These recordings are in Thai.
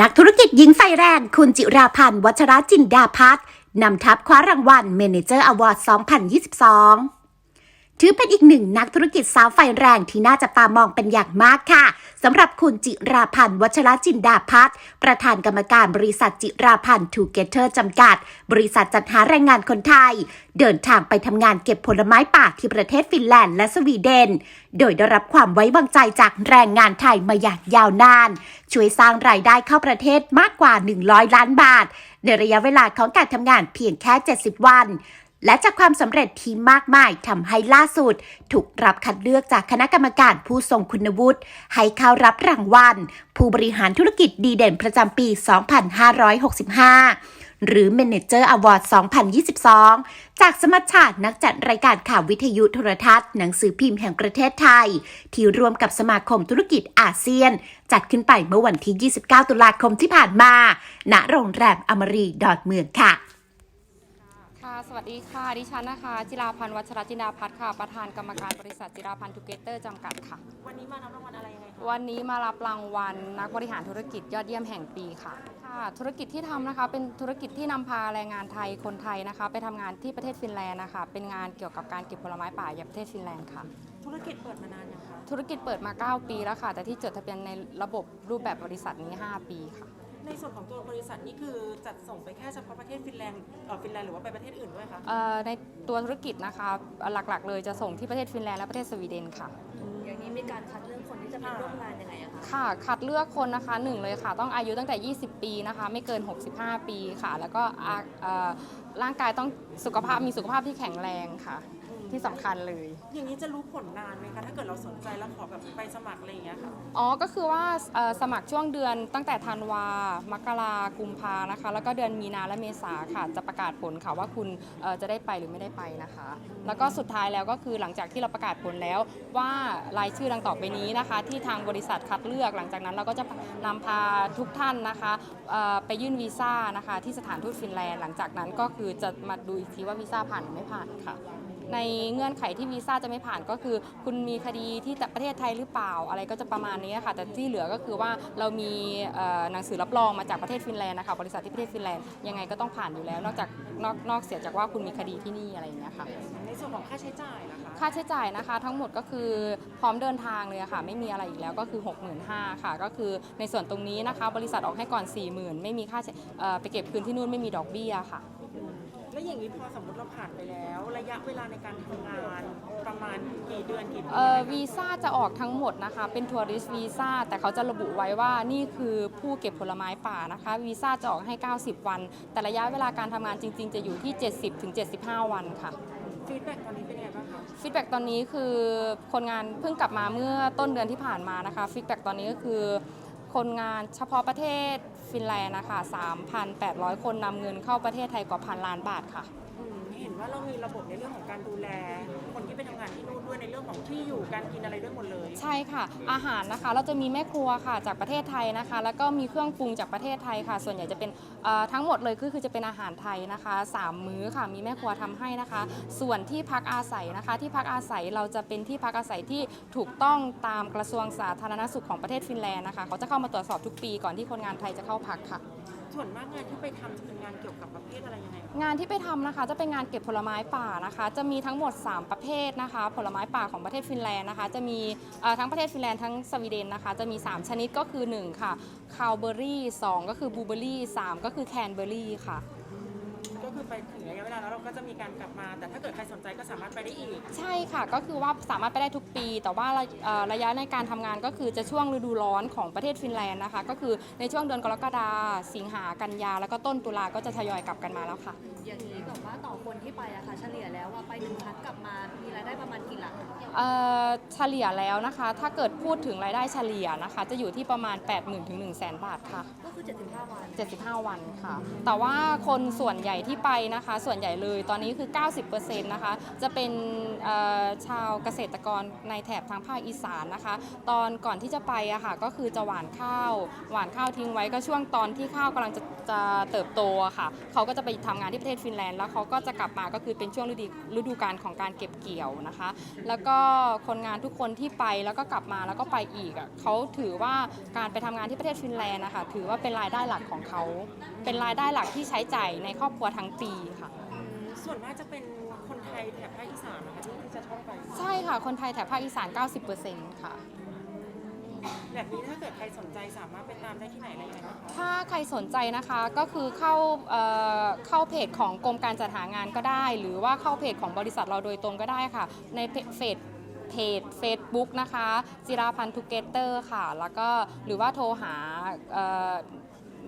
นักธุรกิจหญิงไฟแรงคุณจิราพันธ์ วัชรจินดาพัฒน์นำทัพคว้ารางวัล Manager Award 2022 ถือเป็นอีกหนึ่งนักธุรกิจสาวไฟแรงที่น่าจับตามองเป็นอย่างมากค่ะสำหรับคุณจิราพันธ์วัชรจินดาพัฒน์ประธานกรรมการบริษัทจิราพันธ์ทูเกเตอร์จำกัด บริษัทจัดหาแรงงานคนไทย เดินทางไปทำงานเก็บผลไม้ป่าที่ประเทศฟินแลนด์และสวีเดน โดยได้รับความไว้วางใจจากแรงงานไทยมาอย่างยาวนาน ช่วยสร้างรายได้เข้าประเทศมากกว่า 100 ล้านบาท ในระยะเวลาของการทำงานเพียงแค่ 70 วัน และจากความสำเร็จที่มากมายทำให้ล่าสุด ถูกรับคัดเลือกจากคณะกรรมการผู้ทรงคุณวุฒิให้เข้ารับรางวัล ผู้บริหารธุรกิจดีเด่นประจำปี 2565หรือ Manager Award 2022 จากสมัชชานักจัดรายการข่าววิทยุโทรทัศน์หนังสือพิมพ์แห่งประเทศไทย ที่รวมกับสมาคมธุรกิจอาเซียน จัดขึ้นไปเมื่อวันที่ 29 ตุลาคมที่ผ่านมา ณ โรงแรมอมรีดอนเมืองค่ะ ดีค่ะ ดิฉันนะคะ จิราพันธ์วัชรจินดาพัฒน์ค่ะ ประธานกรรมการบริษัทจิราพันธ์ทูเกเตอร์จำกัดค่ะ วันนี้มารับรางวัลอะไรยังไงคะวันนี้มารับรางวัลนักบริหารธุรกิจยอดเยี่ยมแห่งปีค่ะค่ะ ธุรกิจที่ทำนะคะ เป็นธุรกิจที่นำพาแรงงานไทยคนไทยนะคะ ไปทำงานที่ประเทศฟินแลนด์นะคะ เป็นงานเกี่ยวกับการเก็บผลไม้ป่าอย่างประเทศฟินแลนด์ค่ะ ธุรกิจเปิดมานานยังคะธุรกิจเปิดมา 9 ปีแล้วค่ะ แต่ที่จดทะเบียนในระบบรูปแบบบริษัทนี้ 5 ปีค่ะ ในส่วนของตัวบริษัทนี่คือจัดส่งไปแค่เฉพาะประเทศฟินแลนด์เอ่อฟินแลนด์หรือว่าไปประเทศอื่นด้วยคะ เอ่อในตัวธุรกิจนะคะหลักๆ เลยจะส่งที่ประเทศฟินแลนด์และประเทศสวีเดนค่ะ อ ย่างนี้มีการคัดเลือกคนที่จะไปร่วมงานยังไงอะคะค่ะคัดเลือกคนนะคะหนึ่งเลยค่ะ ต้องอายุตั้งแต่ 20 ปีนะคะ ไม่เกิน 65 ปีค่ะ แล้วก็อ่าเอ่อร่างกายต้องสุขภาพมีสุขภาพที่แข็งแรงค่ะ ที่สำคัญเลย อย่างนี้จะรู้ผลนานไหมคะ ถ้าเกิดเราสนใจแล้วขอแบบไปสมัครอะไรอย่างเงี้ยค่ะ อ๋อ ก็คือว่าเอ่อสมัครช่วงเดือนตั้งแต่ธันวา มกรากุมภานะคะ แล้วก็เดือนมีนาและเมษาค่ะ จะประกาศผลค่ะว่าคุณเอ่อจะได้ไปหรือไม่ได้ไปนะคะ แล้วก็สุดท้ายแล้วก็คือหลังจากที่เราประกาศผลแล้วว่ารายชื่อดังต่อไปนี้นะคะ ที่ทางบริษัทคัดเลือกหลังจากนั้นเราก็จะนำพาทุกท่านนะคะไปยื่นวีซ่านะคะที่สถานทูตฟินแลนด์หลังจากนั้นก็คือจะมาดูอีกทีว่าวีซ่าผ่านหรือไม่ผ่านค่ะ ในเงื่อนไขที่วีซ่าจะไม่ผ่านก็คือ คุณมีคดีที่ประเทศไทยหรือเปล่าอะไรก็จะประมาณนี้ค่ะ แต่ที่เหลือก็คือว่าเรามีหนังสือรับรองมาจากประเทศฟินแลนด์นะคะบริษัทที่ประเทศฟินแลนด์ยังไงก็ต้องผ่านอยู่แล้ว นอกจากนอกนอกเสียจากว่าคุณมีคดีที่นี่อะไรอย่างเงี้ยค่ะในส่วนของค่าใช้จ่ายนะคะค่าใช้จ่ายนะคะ ทั้งหมดก็คือพร้อมเดินทางเลยะค่ะ ไม่มีอะไรอีกแล้วก็คือ 65,000ค่ะ ก็คือในส่วนตรงนี้นะคะ บริษัทออกให้ก่อน 40,000 ไม่มีค่าใช้ไปเก็บคืนที่นู่นไม่มีดอกเบี้ยค่ะ แล้วอย่างนี้พอสมมติเราผ่านไปแล้ว ระยะเวลาในการทำงานประมาณกี่เดือนกี่ปีเอ่อวีซ่าจะออกทั้งหมดนะคะ เป็นทัวริสต์วีซ่าแต่เขาจะระบุไว้ว่านี่คือผู้เก็บผลไม้ป่านะคะวีซ่าจะออกให้ 90 วัน แต่ระยะเวลาการทำงานจริง ๆ จะอยู่ที่ 70ถึง75 วันค่ะ ฟีดแบ็กตอนนี้เป็นยังไงบ้างคะฟีดแบ็กตอนนี้คือคนงานเพิ่งกลับมาเมื่อต้นเดือนที่ผ่านมานะคะฟีดแบ็กตอนนี้ก็คือ คนงานเฉพาะประเทศ ฟินแลนด์นะคะ3,800 คนนำเงินเข้าประเทศไทยกว่าพันล้านบาทค่ะ อืมเห็นว่าเรามีระบบในเรื่องของการดูแล ที่ไปทำงานที่นู่นด้วยในเรื่องของที่อยู่การกินอะไรด้วยหมดเลยใช่ค่ะ อาหารนะคะเราจะมีแม่ครัวค่ะจากประเทศไทยนะคะ แล้วก็มีเครื่องปรุงจากประเทศไทยค่ะ ส่วนใหญ่จะเป็นเอ่อทั้งหมดเลยก็คือจะเป็นอาหารไทยนะคะสามมื้อค่ะมีแม่ครัวทำให้นะคะ ส่วนที่พักอาศัยนะคะ ที่พักอาศัยเราจะเป็นที่พักอาศัยที่ถูกต้องตามกระทรวงสาธารณสุขของประเทศฟินแลนด์นะคะเขาจะเข้ามาตรวจสอบทุกปีก่อนที่คนงานไทยจะเข้าพักค่ะ ส่วนมากงานที่ไปทำจะเป็นงานเกี่ยวกับประเภทอะไรยังไงคะงานที่ไปทำนะคะจะเป็นงานเก็บผลไม้ป่านะคะ จะมีทั้งหมด 3 ประเภทนะคะ ผลไม้ป่าของประเทศฟินแลนด์นะคะ จะมีเอ่อทั้งประเทศฟินแลนด์ทั้งสวีเดนนะคะ จะมี 3 ชนิดก็คือ 1 ค่ะคาวเบอรี่2ก็คือบลูเบอรี่3ก็คือแคนเบอรี่ค่ะ ไปถึงระยะเวลาแล้วเราก็จะมีการกลับมา แต่ถ้าเกิดใครสนใจก็สามารถไปได้อีก ใช่ค่ะก็คือว่าสามารถไปได้ทุกปี แต่ว่าระเอ่อระยะในการทำงานก็คือจะช่วงฤดูร้อนของประเทศฟินแลนด์นะคะ ก็คือในช่วงเดือนกรกฎาสิงหากันยา แล้วก็ต้นตุลาก็จะทยอยกลับกันมาแล้วค่ะ อย่างนี้แบบว่าต่อคนที่ไปอะค่ะเฉลี่ยแล้วว่าไปหนึ่งครั้งกลับมามีรายได้ประมาณกี่หลัก เอ่อเฉลี่ยแล้วนะคะ ถ้าเกิดพูดถึงรายได้เฉลี่ยนะคะ จะอยู่ที่ประมาณ 8 0 0 0 0ถึง1 0 0 0 0 บาทค่ะ ก็คือ 75 วัน 75 วันค่ะ แต่ว่าคนส่วนใหญ่ที่ไปนะคะ ส่วนใหญ่เลยตอนนี้คือ 90%นะคะ จะเป็นเอ่อชาวเกษตรกรในแถบทางภาคอีสานนะคะ ตอนก่อนที่จะไปอะค่ะ ก็คือจะหว่านข้าว หว่านข้าวทิ้งไว้ก็ช่วงตอนที่ข้าวกำลังจะจะเติบโตอะค่ะ เขาก็จะไปทำงานที่ประเทศฟินแลนด์ แล้วเขาก็จะกลับมาก็คือเป็นช่วงฤดูฤดูกาลของการเก็บเกี่ยวนะคะ แล้วก็คนงานทุกคนที่ไปแล้วก็กลับมาแล้วก็ไปอีกอะเขาถือว่าการไปทำงานที่ประเทศฟินแลนด์นะคะถือว่าเป็นรายได้หลักของเขาเป็นรายได้หลักที่ใช้จ่ายในครอบครัวทั้งปีค่ะอืมส่วนมากจะเป็นคนไทยแถบภาคอีสานนะคะที่ที่จะชอบไปใช่ค่ะ คนไทยแถบภาคอีสาน 90%ค่ะแบบนี้ถ้าเกิดใครสนใจสามารถไปตามได้ที่ไหนอะไรยังไงบ้างคะถ้าใครสนใจนะคะก็คือเข้าเอ่อเข้าเพจของกรมการจัดหางานก็ได้ หรือว่าเข้าเพจของบริษัทเราโดยตรงก็ได้ค่ะ ในเพจ เพจ Facebook นะคะจิราพันธ์ทูเกเตอร์ค่ะ แล้วก็หรือว่าโทรหา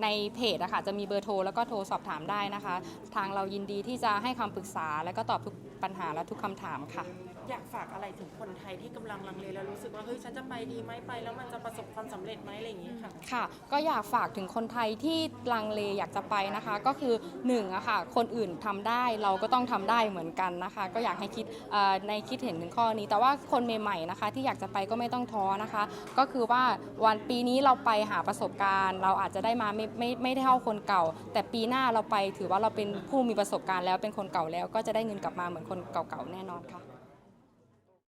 ในเพจนะคะจะมีเบอร์โทรแล้วก็โทรสอบถามได้นะคะ ทางเรายินดีที่จะให้คำปรึกษาและก็ตอบทุกปัญหาและทุกคำถามค่ะ อยากฝากอะไรถึงคนไทยที่กำลังลังเลแล้วรู้สึกว่าเฮ้ยฉันจะไปดีไหมไป แล้วมันจะประสบความสำเร็จไหมอะไรอย่างนี้ค่ะ ค่ะ ก็อยากฝากถึงคนไทยที่ลังเลอยากจะไปนะคะ ก็คือ1อะค่ะคนอื่นทำได้เราก็ต้องทำได้เหมือนกันนะคะ ก็อยากให้คิดเอ่อในคิดเห็นถึงข้อนี้ แต่ว่าคนใหม่ๆนะคะ ที่อยากจะไปก็ไม่ต้องท้อนะคะ ก็คือว่าวันปีนี้เราไปหาประสบการณ์ เราอาจจะได้มาไม่ไม่ไม่ได้เท่าคนเก่า แต่ปีหน้าเราไปถือว่าเราเป็นผู้มีประสบการณ์แล้วเป็นคนเก่าแล้ว ก็จะได้เงินกลับมาเหมือนคนเก่าๆแน่นอนค่ะ